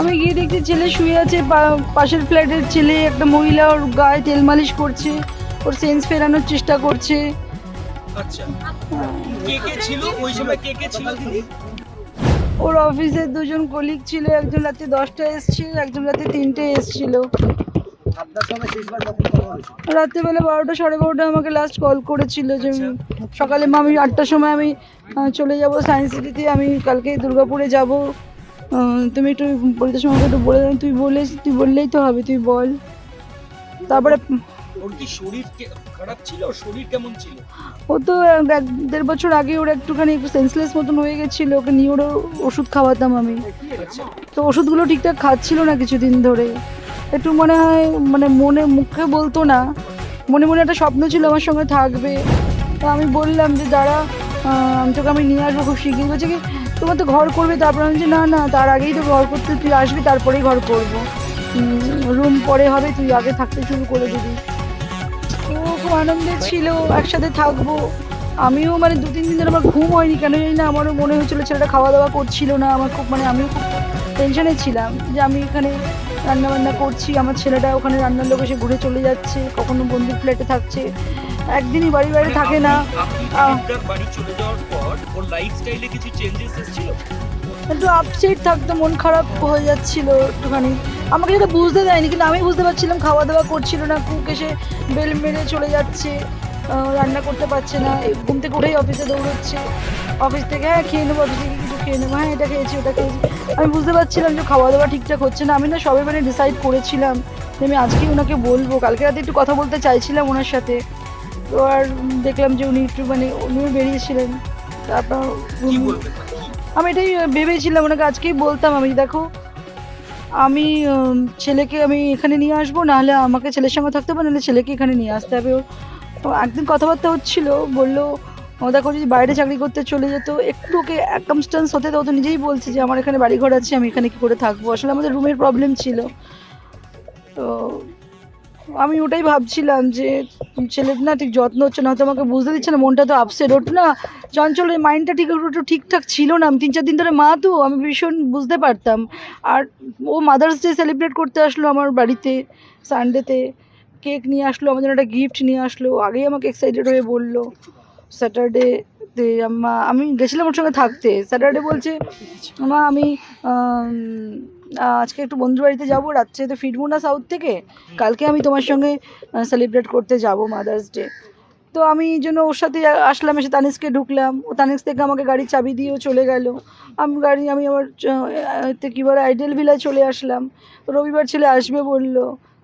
আমি গিয়ে দেখছি ছেলে শুয়ে আছে পাশের ফ্ল্যাটের ছেলে একটা মহিলা ওর গায়ে তেল মালিশ করছে ওর সেন্স ফেরানোর চেষ্টা করছে। আচ্ছা। ওর অফিসের দুজন কলিগ ছিল একজন রাতে দশটা এসছে একজন রাতে তিনটে এসছিল। রাত্রেবেলা বারোটা সাড়ে বারোটা আমাকে লাস্ট কল করেছিল যে সকালে মা আমি আটটার সময় আমি চলে যাব সায়েন্স সিটিতে আমি কালকে দুর্গাপুরে যাব। তুমি একটু পরিতোষ আমাকে একটু বলে দাও। তুই বলে তুই বললেই তো হবে তুই বল। তারপরে ওর কি শরীর খারাপ ছিল? ওর শরীর কেমন ছিল? ও তো এক দেড় বছর আগে ওর একটুখানি একটু সেন্সলেস মতন হয়ে গেছিল। ওকে নিয়ে ওরও ওষুধ খাওয়াতাম আমি। তো ওষুধগুলো ঠিকঠাক খাচ্ছিল না কিছুদিন ধরে। একটু মনে হয় মানে মনে মুখে বলতো না। মনে মনে একটা স্বপ্ন ছিল আমার সঙ্গে থাকবে। তো আমি বললাম যে দাঁড়া তোকে আমি নিয়ে আসব খুব শিখিয়ে বলছে কি, তোমার তো ঘর করবে। তারপর আমি না না, তার আগেই তো ঘর করতে তুই আসবি, তারপরেই ঘর করব। রুম পরে হবে, তুই আগে থাকতে শুরু করে দিবি। ও, খুব আনন্দে ছিল, একসাথে থাকব। আমিও মানে দু, তিন দিন ধরে আমার ঘুম হয়নি, কেন জানি না, আমারও মনে হচ্ছিল ছেলেটা খাওয়া দাওয়া করছিল না, আমার খুব মানে আমিও খুব টেনশনে ছিলাম যে আমি এখানে রান্না বান্না করছি, আমার ছেলেটা ওখানে রান্নার লোক এসে ঘুরে চলে যাচ্ছে, কখনো বন্ধুর ফ্ল্যাটে থাকছে। একদিনই বাড়ি বাড়ি থাকে না। বাড়ি চলে যাওয়ার পর ওর লাইফস্টাইলে কিছু চেঞ্জেস এসেছিল? একটু আপসেট থাকতো মন খারাপ হয়ে যাচ্ছিল একটুখানি। আমাকে যেটা বুঝতে দেয়নি কিন্তু আমি বুঝতে পারছিলাম খাওয়া দাওয়া করছিল না কুক এসে বেল মেরে চলে যাচ্ছে রান্না করতে পারছে না ঘুম থেকে উঠেই অফিসে দৌড়চ্ছে। অফিস থেকে হ্যাঁ খেয়ে নেব অফিসে গিয়ে কিছু খেয়ে নেব হ্যাঁ এটা খেয়েছি ওটা খেয়েছি। আমি বুঝতে পারছিলাম যে খাওয়া দাওয়া ঠিকঠাক হচ্ছে না আমি না সবে মানে ডিসাইড করেছিলাম যে আমি আজকেই ওনাকে বলব কালকে রাতে একটু কথা বলতে চাইছিলাম ওনার সাথে। তো আর দেখলাম যে উনি একটু মানে উনিও বেরিয়েছিলেন। তারপর আমি এটাই ভেবেছিলাম ওনাকে আজকেই বলতাম আমি দেখো আমি ছেলেকে আমি এখানে নিয়ে আসব নাহলে আমাকে ছেলের সঙ্গে থাকতে হবে নাহলে ছেলেকে এখানে নিয়ে আসতে হবে। ও- ও একদিন কথাবার্তা হচ্ছিল বলল দেখো যদি বাইরে চাকরি করতে চলে যেত একটু ওকে অ্যাকামস্টান্স হতে তো তো নিজেই বলছে যে আমার এখানে বাড়ি ঘর আছে আমি এখানে কী করে থাকব? আসলে আমাদের রুমের প্রবলেম ছিল। তো আমি ওটাই ভাবছিলাম যে ছেলের না ঠিক যত্ন হচ্ছে না হয়তো আমাকে বুঝতে দিচ্ছে না মনটা তো আপসেট ওর না চঞ্চলের মাইন্ডটা ঠিক একটু ঠিকঠাক ছিল না। আমি তিন চার দিন ধরে মা তো আমি ভীষণ বুঝতে পারতাম। আর ও মাদার্স ডে সেলিব্রেট করতে আসলো আমার বাড়িতে সানডেতে কেক নিয়ে আসলো আমার জন্য একটা গিফট নিয়ে আসলো। আগেই আমাকে এক্সাইটেড হয়ে বলল স্যাটারডে আমি গেছিলাম ওর সঙ্গে থাকতে। স্যাটারডে বলছে মা আম, আজকে একটু বন্ধুর বাড়িতে যাব রাত্রে তো ফিরবো না সাউথ থেকে। কালকে আমি তোমার সঙ্গে সেলিব্রেট করতে যাব মাদার্স ডে তো আমি এই জন্য ওর সাথে আসলাম এসে তানিস্কে ঢুকলাম। ও তানিস থেকে আমাকে গাড়ির চাবি দিয়েও চলে গেল। আমি গাড়ি আমি আমার কী বলে আইডেল ভিলায় চলে আসলাম। রবিবার ছেলে আসবে বলল।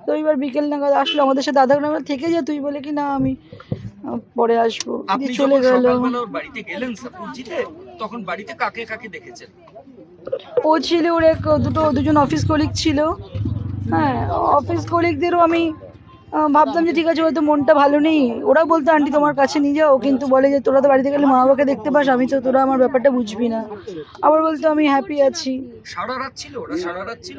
রবিবার বিকেল নাগাদ আসলো আমাদের সাথে আধা ঘণ্টা থেকে যা তুই বলে কি না আমি পরে আসব। চলে গেল। বাড়িতে গেলেন তখন বাড়িতে কাকে কাকে দেখেছেন? ও ছিল ওর এক, দুটো, দুজন অফিস কলিগ ছিল। হ্যাঁ অফিস কলিগদেরও আমি ভাবতাম যে ঠিক আছে, হয়তো মনটা ভালো নেই। ওরা বলতো, আন্টি, তোমার কাছে নিয়ে যাও। কিন্তু বলে যে, তোরা তো বাড়িতে গেলে মা বাবাকে দেখতে পাস, আমি তো, তোরা আমার ব্যাপারটা বুঝবি না। আবার বলতো, আমি হ্যাপি আছি। সারা রাত ছিল ওরা, সারা রাত ছিল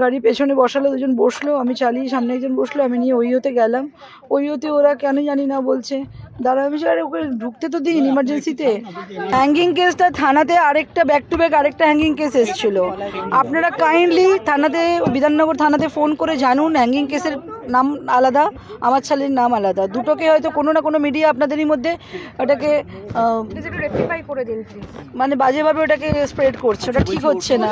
গাড়ি পেছনে বসালো দুজন বসল আমি চালিয়ে সামনে একজন বসল আমি নিয়ে ওই হতে গেলাম। ওই হতে ওরা কেন জানি না বলছে। দাঁড়া আমি আরে ওকে ঢুকতে তো দিন ইমার্জেন্সিতে হ্যাঙ্গিং কেসটা থানাতে আরেকটা ব্যাক টু ব্যাক আরেকটা হ্যাঙ্গিং কেস এসেছিল। আপনারা কাইন্ডলি থানাতে বিধাননগর থানাতে ফোন করে জানুন হ্যাঙ্গিং কেসের নাম আলাদা আমার ছেলের নাম আলাদা। দুটোকে হয়তো কোনো না কোনো মিডিয়া আপনাদেরই মধ্যে ওটাকে মানে বাজেভাবে ওটাকে স্প্রেড করছে। ওটা ঠিক হচ্ছে না।